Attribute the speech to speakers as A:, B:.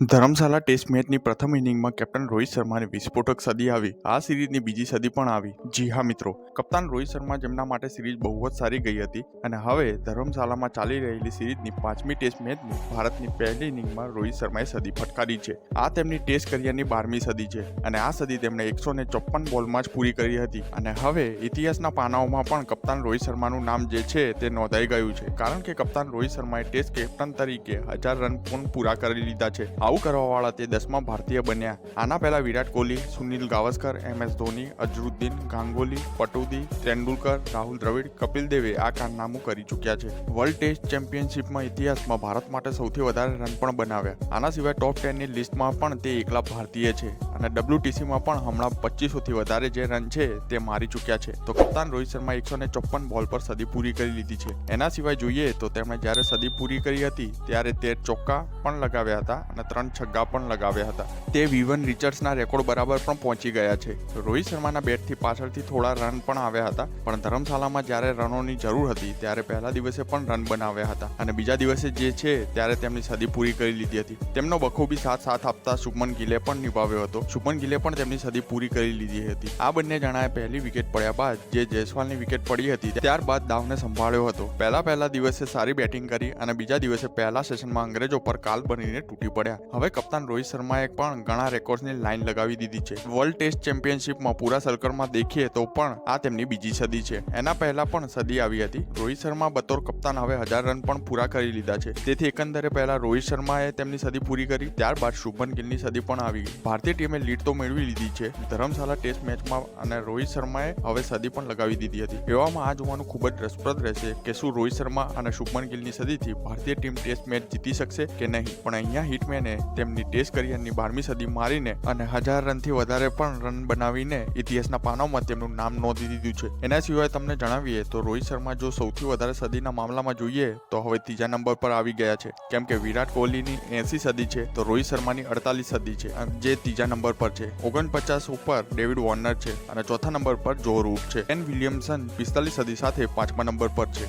A: Dharamshala test મેચની પ્રથમ ઇનિંગમાં captain Rohit શર્માની વિસ્ફોટક સદી આવી. આ સિરીઝની બીજી સદી પણ આવી. જી હા, મિત્રો. કપ્તાન રોહિત શર્મા જેમના માટે સિરીઝ બહુ જ સારી ગઈ હતી અને હવે ધરમશાલામાં ચાલી રહેલી સિરીઝની પાંચમી ટેસ્ટ મેચની ભારતની પહેલી ઇનિંગમાં રોહિત શર્માએ સદી ફટકારી છે. આ તેમની ટેસ્ટ કરિયરની બારમી સદી છે અને આ સદી તેમણે એકસો ને ચોપ્પન બોલમાં જ પૂરી કરી હતી. અને હવે ઇતિહાસના પાનાઓમાં પણ કપ્તાન રોહિત શર્માનું નામ જે છે તે નોંધાઈ ગયું છે. કારણ કે કપ્તાન રોહિત શર્માએ ટેસ્ટ કેપ્ટન તરીકે હજાર રન પણ પૂરા કરી લીધા છે. આવું કરવાવાળા તે દસમા ભારતીય બન્યા. આના પહેલા વિરાટ કોહલી, સુનિલ ગાવસ્કર, એમ એસ ધોની અઝરુદ્દીન ગાંગોલી, પટુદી, તેંડુલકર, રાહુલ દ્રવિડ, કપિલ દેવે આ કારનામું કરી ચૂક્યા છે. વર્લ્ડ ટેસ્ટ ચેમ્પિયનશિપમાં ઇતિહાસમાં ભારત માટે સૌથી વધારે રન પણ બનાવ્યા. આના સિવાય ટોપ ટેનની લિસ્ટમાં પણ તે એકલા ભારતીય છે અને ડબ્લ્યુટીસીમાં પણ હમણાં પચીસોથી વધારે જે રન છે તે મારી ચૂક્યા છે. તો કપ્તાન રોહિત શર્મા એકસો ને ચોપ્પન બોલ પર સદી પૂરી કરી લીધી છે. એના સિવાય જોઈએ તો તેમણે જ્યારે સદી પૂરી કરી હતી ત્યારે તેર ચોક્કા પણ લગાવ્યા હતા અને ત્રણ છગ્ગા પણ લગાવ્યા હતા. તે વિવન રિચર્ડ્સના રેકોર્ડ બરાબર પણ પહોંચી ગયા છે. રોહિત શર્માના બેટથી પાછળથી થોડા રન પણ આવ્યા હતા. પણ ધર્મશાલામાં જ્યારે રનોની જરૂર હતી, ત્યારે પહેલા દિવસે પણ રન બનાવ્યા હતા. અને બીજા દિવસે જે છે, ત્યારે તેમની સદી પૂરી કરી લીધી હતી. તેમનો બખૂબી સાથ સાથ આપતા શુભમન ગિલે પણ નિભાવ્યો હતો. શુભમન ગિલે પણ તેમની સદી પૂરી કરી લીધી હતી. આ બંને જણાએ પહેલી વિકેટ પડ્યા બાદ, જે જયસ્વાલની વિકેટ પડી હતી, ત્યારબાદ દાવને સંભાળ્યો હતો. પહેલા પહેલા દિવસે સારી બેટિંગ કરી અને બીજા દિવસે પહેલા સેશનમાં અંગ્રેજો પર કાલ બનીને તૂટી પડ્યા. હવે કપ્તાન રોહિત શર્માએ પણ ઘણા રેકોર્ડ્સની લાઈન લગાવી દીધી છે. વર્લ્ડ ટેસ્ટ ચેમ્પિયનશિપમાં પૂરા સર્કલમાં દેખીએ તો પણ આ તેમની બીજી સદી છે. એના પહેલા પણ સદી આવી હતી. રોહિત શર્મા બતોર કપ્તાન હવે હજાર રન પણ પૂરા કરી લીધા છે. તેથી એકંદરે પહેલા રોહિત શર્માએ તેમની સદી પૂરી કરી, ત્યારબાદ શુભમન ગિલની સદી પણ આવી. ગઈ ભારતીય ટીમે લીડ તો મેળવી લીધી છે. ધરમશાલા ટેસ્ટ મેચમાં અને રોહિત શર્માએ હવે સદી પણ લગાવી દીધી હતી. એવામાં આ જોવાનું ખૂબ જ રસપ્રદ રહેશે કે શું રોહિત શર્મા અને શુભમન ગિલની સદીથી ભારતીય ટીમ ટેસ્ટ મેચ જીતી શકશે કે નહીં. પણ અહીંયા હિટમેને તેમની ટેસ્ટ કરિયરની બારમી સદી મારીને અને હજાર રનથી વધારે પણ રન બનાવીને ઇતિહાસના પાનોમાં તેમનું નામ નોંધી દીધું છે. એના સિવાય તમને જણાવીએ તો રોહિત શર્મા જો સૌથી વધારે સદીના મામલામાં જોઈએ તો હવે ત્રીજા નંબર પર આવી ગયા છે. કેમ કે વિરાટ કોહલીની એસી સદી છે તો રોહિત શર્માની અડતાલીસ સદી છે જે ત્રીજા નંબર પર છે. ઓગણપચાસ ઉપર ડેવિડ વોર્નર છે અને ચોથા નંબર પર જો રૂટ છે. એન વિલિયમસન પિસ્તાલીસ સદી સાથે પાંચમા નંબર પર છે.